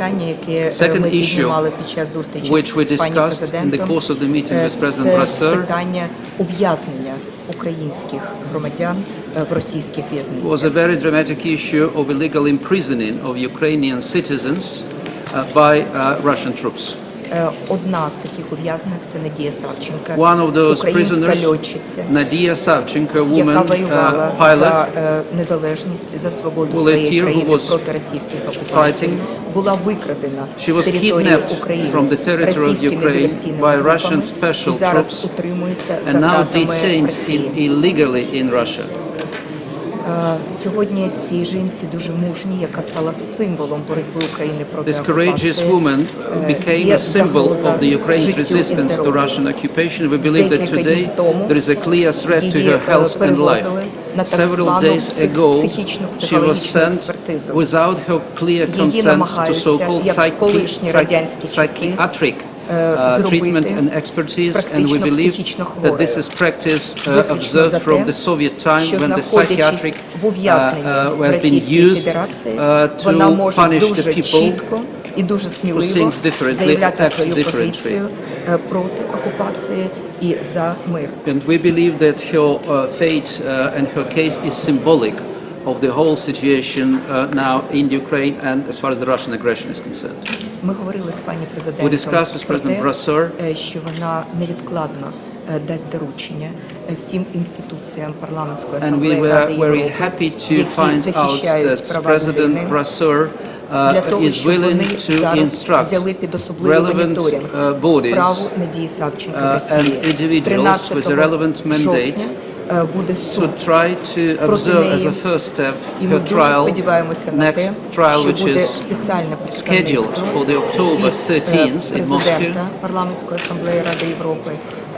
питання, яке ми піднімали під час зустрічі з пані президентом, це питання ув'язнення українських громадян е, в російських в'язницях. by uh, Russian troops. Е, Одна з таких ув'язнених це Надія Савченка, One of those українська prisoners, льотчиця, Nadia Savchenko, яка woman, воювала uh, pilot, за е, незалежність, за свободу volunteer своєї who країни was проти російських окупантів, fighting. була викрадена She was з території kidnapped України from the territory of російськими Ukraine диверсійними by групами Russian special і зараз troops утримується за and now ґратами detained Росії. in, illegally in Russia. Е, Сьогодні цій жінці дуже мужній, яка стала символом боротьби України проти This courageous woman Е, became a symbol of the Ukraine's resistance to. Russian occupation. We believe that today there is a clear threat to her е, health and life. Several days ago, she was sent without her clear consent to so-called psychiatric е, uh, treatment зробити and expertise, and we практично believe психічно that this хворою. is practice uh, Виключно за observed from те, the Soviet time що when the знаходячись psychiatric в ув'язненні uh, uh, в has been Російській used Федерації, uh, вона to може punish the дуже people чітко і дуже сміливо thinks differently, заявляти act свою differently. позицію е, проти окупації і за мир. And we believe that her uh, fate uh, and her case is symbolic of the whole situation uh, now in Ukraine and as far as the Russian aggression is concerned. Ми говорили з пані We президентом discussed with про President те, Brasseur е, що вона невідкладно е, дасть доручення е, всім інституціям парламентської And we асамблеї were Ради very Європи, happy to які find out захищають that права людини, President Brasseur для uh, того, is щоб willing вони to зараз instruct взяли під особливий relevant моніторинг uh, bodies справу Надії Савченко в uh, Росії. and individuals 13 with a relevant mandate жовтня е, буде to суд. try to Проти observe as неї. a first step І ми her дуже trial, сподіваємося на те, next trial що which буде is спеціальне scheduled представництво for the October від, е, 13th in Moscow. президента парламентської асамблеї Ради Європи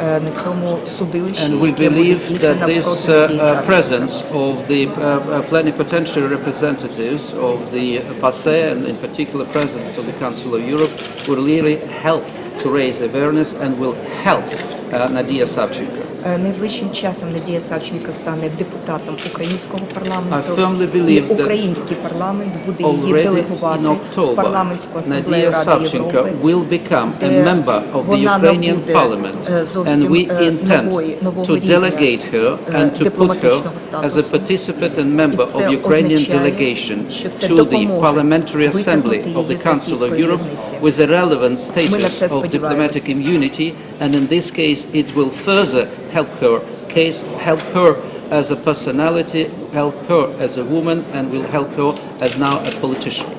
е, на цьому судилищі, And we яке буде believe здійснено that this проти uh, Надії uh, Савченко. presence of the uh, uh, plenipotentiary representatives of the PASE and in particular President of the Council of Europe will really help to raise awareness and will help uh, Nadia Savchenko. Е, найближчим часом Надія Савченко стане депутатом українського парламенту. І Український парламент буде її делегувати в парламентську асамблею Ради Європи. Е, вона набуде е, зовсім нового рівня дипломатичного статусу. І це означає, що це допоможе витягнути її з російської в'язниці. Ми на це сподіваємося. And in this case, it will further help her case, help her as a personality, help her as a woman, and will help her as now a politician.